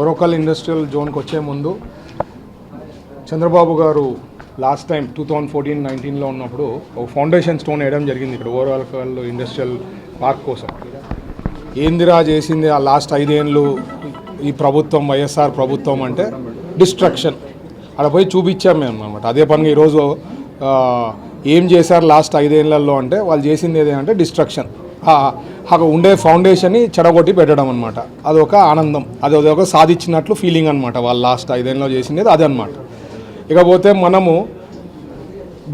Orvakal industrial జోన్కి వచ్చే ముందు చంద్రబాబు గారు last time two thousand fourteen నైన్టీన్లో ఉన్నప్పుడు ఒక ఫౌండేషన్ స్టోన్ వేయడం జరిగింది ఇక్కడ ఓరోకల్ ఇండస్ట్రియల్ పార్క్ కోసం. ఏందిరా చేసింది ఆ లాస్ట్ ఐదేళ్ళు ఈ ప్రభుత్వం వైఎస్ఆర్ ప్రభుత్వం అంటే డిస్ట్రక్షన్. అక్కడ పోయి చూపించాం మేము అనమాట అదే పనిగా ఈరోజు ఏం చేశారు లాస్ట్ ఐదేళ్ళలో అంటే వాళ్ళు చేసింది ఏదంటే డిస్ట్రక్షన్. అక్కడ ఉండే ఫౌండేషన్ని చెడగొట్టి పెట్టడం అనమాట అదొక ఆనందం. అది ఒక సాధించినట్లు ఫీలింగ్ అనమాట వాళ్ళు లాస్ట్ ఐదేళ్ళలో చేసింది అది అనమాట ఇకపోతే మనము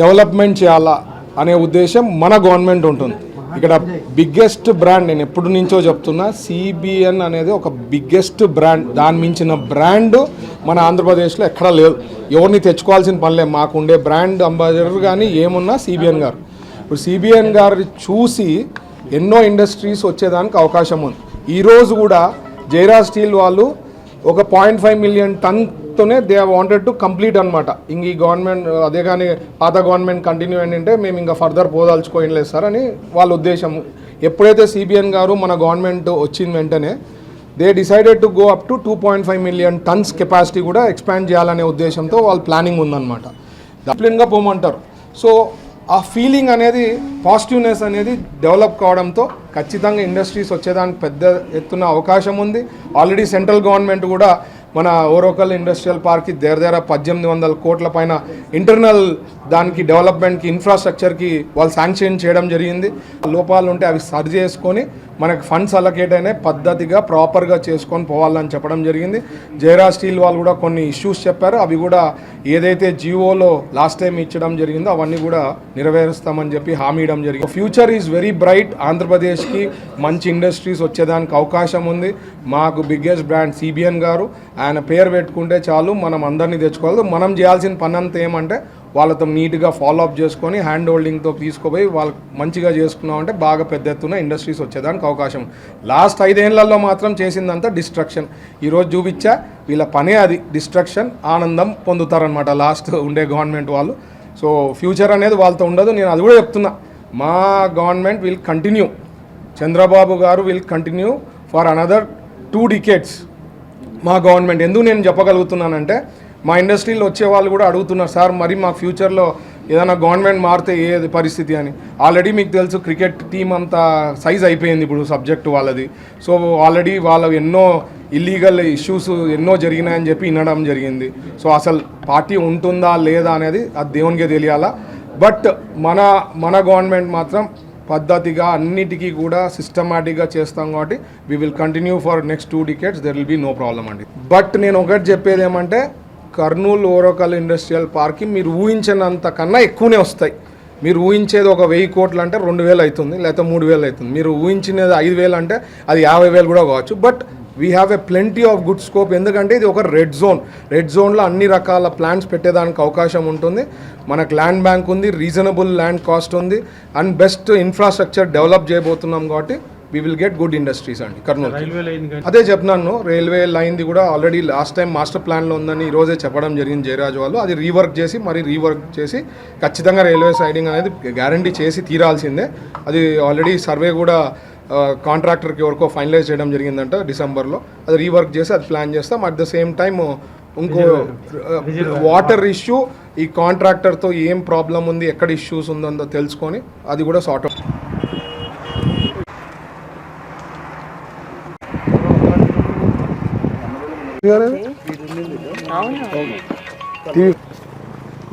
డెవలప్మెంట్ చేయాలా అనే ఉద్దేశం మన గవర్నమెంట్ ఉంటుంది. ఇక్కడ బిగ్గెస్ట్ బ్రాండ్ నేను ఎప్పటి నుంచో చెప్తున్నా సిబిఎన్ అనేది ఒక బిగ్గెస్ట్ బ్రాండ్ దాని మించిన బ్రాండ్ మన ఆంధ్రప్రదేశ్లో ఎక్కడా లేదు. ఎవరిని తెచ్చుకోవాల్సిన పనిలే మాకు ఉండే బ్రాండ్ అంబాసిడర్ కానీ ఏమున్నా సిబిఎన్ గారు. ఇప్పుడు సిబిఎన్ గారు చూసి ఎన్నో ఇండస్ట్రీస్ వచ్చేదానికి అవకాశం ఉంది. ఈరోజు కూడా జైరా స్టీల్ వాళ్ళు ఒక పాయింట్ ఫైవ్ మిలియన్ టన్తోనే దే వాంటెడ్ టు కంప్లీట్ అనమాట ఇంక ఈ గవర్నమెంట్ అదే కానీ పాత గవర్నమెంట్ కంటిన్యూ ఏంటంటే మేము ఇంకా ఫర్దర్ పోదాల్చుకోయలేదు సార్ అని వాళ్ళ ఉద్దేశం. ఎప్పుడైతే సిబిఎన్ గారు మన గవర్నమెంట్ వచ్చిన వెంటనే they decided to go up to two point five million tons capacity కూడా ఎక్స్పాండ్ చేయాలనే ఉద్దేశంతో వాళ్ళ ప్లానింగ్ ఉందన్నమాట. డప్లిన్గా పోమంటారు. సో ఆ ఫీలింగ్ అనేది పాజిటివ్నెస్ అనేది డెవలప్ కావడంతో ఖచ్చితంగా ఇండస్ట్రీస్ వచ్చేదానికి పెద్ద ఎత్తున అవకాశం ఉంది. ఆల్రెడీ సెంట్రల్ గవర్నమెంట్ కూడా మన ఓరోకల్ ఇండస్ట్రియల్ పార్క్కి దగ్గర దగ్గర పద్దెనిమిది వందల కోట్ల పైన ఇంటర్నల్ దానికి డెవలప్మెంట్కి ఇన్ఫ్రాస్ట్రక్చర్కి వాళ్ళు శాంక్షన్ చేయడం జరిగింది. లోపాలు ఉంటే అవి సరి చేసుకొని మనకి ఫండ్స్ అలకేట్ అయినాయి. పద్ధతిగా ప్రాపర్గా చేసుకొని పోవాలని చెప్పడం జరిగింది. జైరా స్టీల్ వాళ్ళు కూడా కొన్ని ఇష్యూస్ చెప్పారు. అవి కూడా ఏదైతే జియోలో లాస్ట్ టైం ఇచ్చడం జరిగిందో అవన్నీ కూడా నెరవేరుస్తామని చెప్పి హామీ ఇవ్వడం జరిగింది. ఫ్యూచర్ ఈజ్ వెరీ బ్రైట్ ఆంధ్రప్రదేశ్కి మంచి ఇండస్ట్రీస్ వచ్చేదానికి అవకాశం ఉంది. మాకు బిగ్గెస్ట్ బ్రాండ్ సిబిఎన్ గారు. ఆయన పేరు పెట్టుకుంటే చాలు మనం అందరినీ తెచ్చుకోవాలి. మనం చేయాల్సిన పని అంతా ఏమంటే వాళ్ళతో నీట్గా ఫాలో అప్ చేసుకొని హ్యాండ్ హోల్డింగ్తో తీసుకుపోయి వాళ్ళు మంచిగా చేసుకున్నామంటే బాగా పెద్ద ఎత్తున ఇండస్ట్రీస్ వచ్చేదానికి అవకాశం. లాస్ట్ ఐదేళ్ళలో మాత్రం చేసిందంతా డిస్ట్రక్షన్ ఈరోజు చూపించా వీళ్ళ పనే అది. డిస్ట్రక్షన్ ఆనందం పొందుతారనమాట లాస్ట్ ఉండే గవర్నమెంట్ వాళ్ళు. సో ఫ్యూచర్ అనేది వాళ్ళతో ఉండదు. నేను అది కూడా చెప్తున్నా. మా గవర్నమెంట్ విల్ కంటిన్యూ చంద్రబాబు గారు will continue for another two decades మా గవర్నమెంట్. ఎందుకు నేను చెప్పగలుగుతున్నానంటే మా ఇండస్ట్రీలో వచ్చే వాళ్ళు కూడా అడుగుతున్నారు సార్ మరి మా ఫ్యూచర్లో ఏదైనా గవర్నమెంట్ మారితే ఏది పరిస్థితి అని. ఆల్రెడీ మీకు తెలుసు క్రికెట్ టీం అంతా సైజ్ అయిపోయింది ఇప్పుడు సబ్జెక్ట్ వాళ్ళది. సో ఆల్రెడీ వాళ్ళ ఎన్నో ఇల్లీగల్ ఇష్యూస్ ఎన్నో జరిగినాయని చెప్పి వినడం జరిగింది. సో అసలు పార్టీ ఉంటుందా లేదా అనేది అది దేవునికే తెలియాలా. బట్ మన మన గవర్నమెంట్ మాత్రం పద్ధతిగా అన్నిటికీ కూడా సిస్టమాటిక్గా చేస్తాం కాబట్టి we will continue for next two decades there will be no problem అండి. బట్ నేను ఒకటి చెప్పేది ఏమంటే కర్నూలు ఓరోకల్ ఇండస్ట్రియల్ పార్క్కి మీరు ఊహించినంత కన్నా ఎక్కువనే వస్తాయి. మీరు ఊహించేది ఒక వెయ్యి కోట్లు అంటే రెండు వేలు అవుతుంది లేకపోతే మూడు వేలు అవుతుంది. మీరు ఊహించినది ఐదు వేలు అంటే అది యాభై వేలు కూడా కావచ్చు. But we have a plenty of good scope ఎందుకంటే ఇది ఒక రెడ్ జోన్ రెడ్ జోన్లో అన్ని రకాల ప్లాన్స్ పెట్టేదానికి అవకాశం ఉంటుంది. మనకు ల్యాండ్ బ్యాంక్ ఉంది రీజనబుల్ ల్యాండ్ కాస్ట్ ఉంది అండ్ బెస్ట్ ఇన్ఫ్రాస్ట్రక్చర్ డెవలప్ చేయబోతున్నాం కాబట్టి we will get good industries అండి కర్నూలు అదే చెప్తున్నాను రైల్వే లైన్ది కూడా ఆల్రెడీ లాస్ట్ టైం మాస్టర్ ప్లాన్లో ఉందని ఈ రోజే చెప్పడం జరిగింది జయరాజ్ వాళ్ళు. అది రీవర్క్ చేసి మరి రీవర్క్ చేసి ఖచ్చితంగా రైల్వే సైడింగ్ అనేది గ్యారంటీ చేసి తీరాల్సిందే. అది ఆల్రెడీ సర్వే కూడా కాంట్రాక్టర్కి ఎవరికో ఫైనలైజ్ చేయడం జరిగిందంట డిసెంబర్లో. అది రీవర్క్ చేసి అది ప్లాన్ చేస్తాం. అట్ ద సేమ్ టైం ఇంకో వాటర్ ఇష్యూ ఈ కాంట్రాక్టర్తో ఏం ప్రాబ్లం ఉంది ఎక్కడ ఇష్యూస్ ఉందో తెలుసుకొని అది కూడా సార్ట్ అవుట్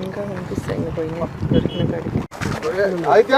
ఇంకా కనిపిస్తాయి ఇంకా పోయినాయి దొరికిన కాడికి Aditya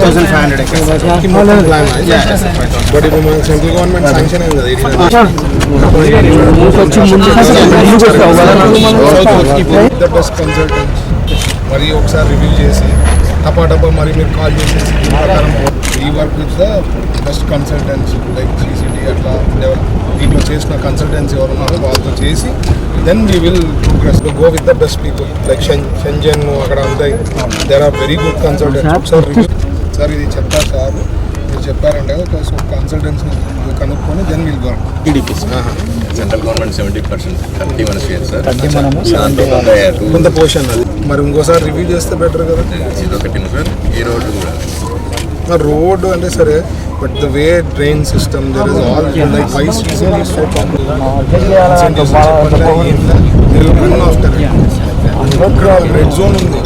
thousand five hundred but ఇప్పుడు మన సెంట్రల్ గవర్నమెంట్ శాంక్షన్ అయింది ద బెస్ట్ కన్సల్టెంట్ మరి ఒకసారి రివ్యూ చేసి టపా టపా మరి మీరు కాల్ చేసేసి ఈ work with the best consultants like GCT అట్లా డెవలప్ దీంట్లో చేసిన కన్సల్టెన్సీ ఎవరు ఉన్నారో వాళ్ళతో చేసి then we will progress go with the best people like Shen Shenzhen అక్కడ ఉంటాయి. There are very good consultants sir sir ఇది చెప్తా సార్ మీరు చెప్పారంటే సో కన్సల్టెన్సీ కనుక్కొని then will go TDPs central government seventy percent thirty one share sir కొంత portion అది మరి ఇంకోసారి రివ్యూ చేస్తే బెటర్ కదా ఇది ఒకటి సార్ ఈ రోడ్డు కూడా మరి రోడ్ అంటే సరే but the way train system there is all like wise reason is so after red zone ఉంది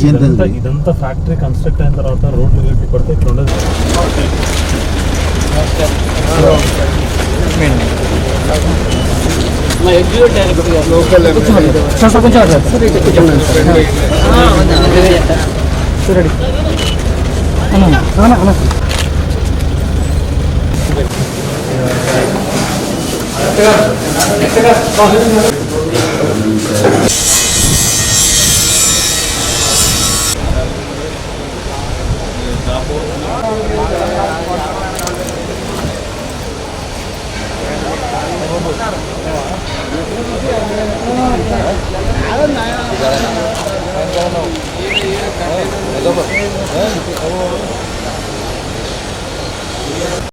డిసిజన్ ఇదంతా ఫ్యాక్టరీ కన్స్ట్రక్ట్ అయిన తర్వాత రోడ్ రిలేటెడ్ పడితే ఇక్కడ ఉండదు ఎక్కడ